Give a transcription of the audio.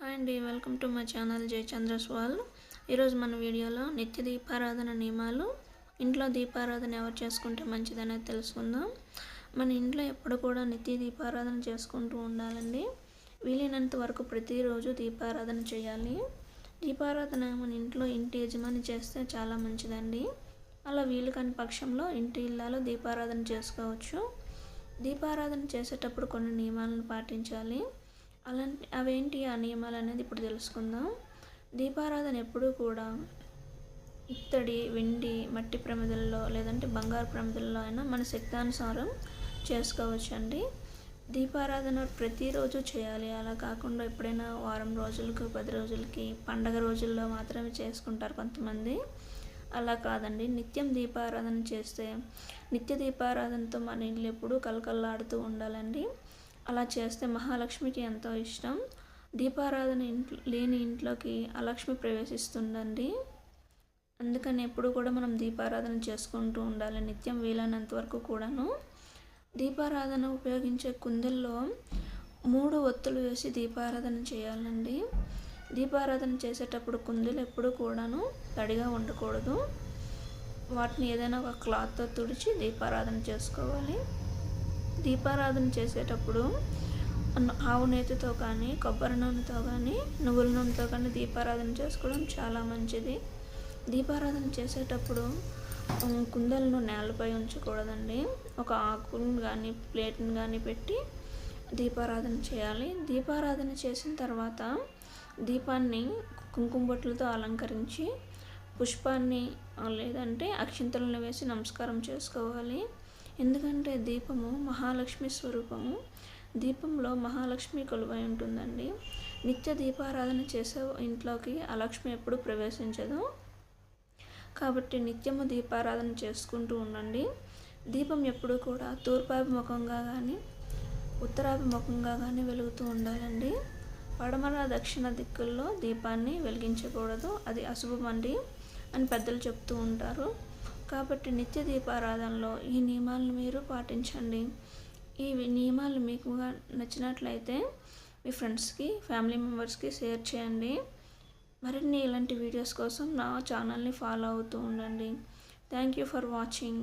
Hi అండి welcome to my channel జయచంద్రస్ స్వాల్ ఈరోజు మన వీడియోలో నిత్య దీపారాధన నియమాలు. ఇంట్లో దీపారాధన ఎవరు చేసుకుంటే మంచిదనేది తెలుసుకుందాం. మన ఇంట్లో ఎప్పుడు కూడా నిత్య దీపారాధన చేసుకుంటూ ఉండాలండి. వీలైనంత వరకు ప్రతిరోజు దీపారాధన చేయాలి. దీపారాధన మన ఇంట్లో ఇంటి యజమాని చేస్తే చాలా మంచిదండి. అలా వీలు కాని పక్షంలో ఇంటి ఇళ్ళలో దీపారాధన చేసుకోవచ్చు. దీపారాధన చేసేటప్పుడు కొన్ని నియమాలను పాటించాలి. అలాంటి అవేంటి ఆ నియమాలు అనేది ఇప్పుడు తెలుసుకుందాం. దీపారాధన ఎప్పుడూ కూడా ఇత్తడి వెండి మట్టి ప్రమిదల్లో లేదంటే బంగారు ప్రమిదల్లో అయినా మన శక్తానుసారం చేసుకోవచ్చు అండి దీపారాధన ప్రతిరోజు చేయాలి. అలా కాకుండా ఎప్పుడైనా వారం రోజులకు పది రోజులకి పండగ రోజుల్లో మాత్రమే చేసుకుంటారు కొంతమంది. అలా కాదండి. నిత్యం దీపారాధన చేస్తే నిత్య దీపారాధనతో మన ఇల్లు ఎప్పుడూ కలకల్లాడుతూ ఉండాలండి. అలా చేస్తే మహాలక్ష్మికి ఎంతో ఇష్టం. దీపారాధన ఇంట్లో లేని ఇంట్లోకి అలక్ష్మి ప్రవేశిస్తుందండి. అందుకని ఎప్పుడు కూడా మనం దీపారాధన చేసుకుంటూ ఉండాలి నిత్యం వీలైనంత వరకు కూడాను. దీపారాధన ఉపయోగించే కుందల్లో మూడు ఒత్తులు వేసి దీపారాధన చేయాలండి. దీపారాధన చేసేటప్పుడు కుందులు ఎప్పుడు కూడాను తడిగా ఉండకూడదు. వాటిని ఏదైనా ఒక క్లాత్తో తుడిచి దీపారాధన చేసుకోవాలి. దీపారాధన చేసేటప్పుడు ఆవు నేతితో కానీ కొబ్బరి నూనెతో కానీ నువ్వుల నూనెతో కానీ దీపారాధన చేసుకోవడం చాలా మంచిది. దీపారాధన చేసేటప్పుడు కుందలను నేలపై ఉంచకూడదండి. ఒక ఆకును కానీ ప్లేట్ని కానీ పెట్టి దీపారాధన చేయాలి. దీపారాధన చేసిన తర్వాత దీపాన్ని కుంకుమ బొట్లతో అలంకరించి పుష్పాన్ని లేదంటే అక్షింతలను వేసి నమస్కారం చేసుకోవాలి. ఎందుకంటే దీపము మహాలక్ష్మి స్వరూపము. దీపంలో మహాలక్ష్మి కొలువై ఉంటుందండి. నిత్య దీపారాధన చేసే ఇంట్లోకి ఆ లక్ష్మి ఎప్పుడు ప్రవేశించదు. కాబట్టి నిత్యము దీపారాధన చేసుకుంటూ ఉండండి. దీపం ఎప్పుడు కూడా తూర్పాభిముఖంగా కానీ ఉత్తరాభిముఖంగా కానీ వెలుగుతూ ఉండాలండి. పడమర దక్షిణ దిక్కుల్లో దీపాన్ని వెలిగించకూడదు. అది అశుభమండి అని పెద్దలు చెప్తూ ఉంటారు. కాబట్టి నిత్య దీపారాధనలో ఈ నియమాలను మీరు పాటించండి. ఈ నియమాలు మీకు నచ్చినట్లయితే మీ ఫ్రెండ్స్కి ఫ్యామిలీ మెంబర్స్కి షేర్ చేయండి. మరిన్ని ఇలాంటి వీడియోస్ కోసం నా ఛానల్ని ఫాలో అవుతూ ఉండండి. Thank you for watching.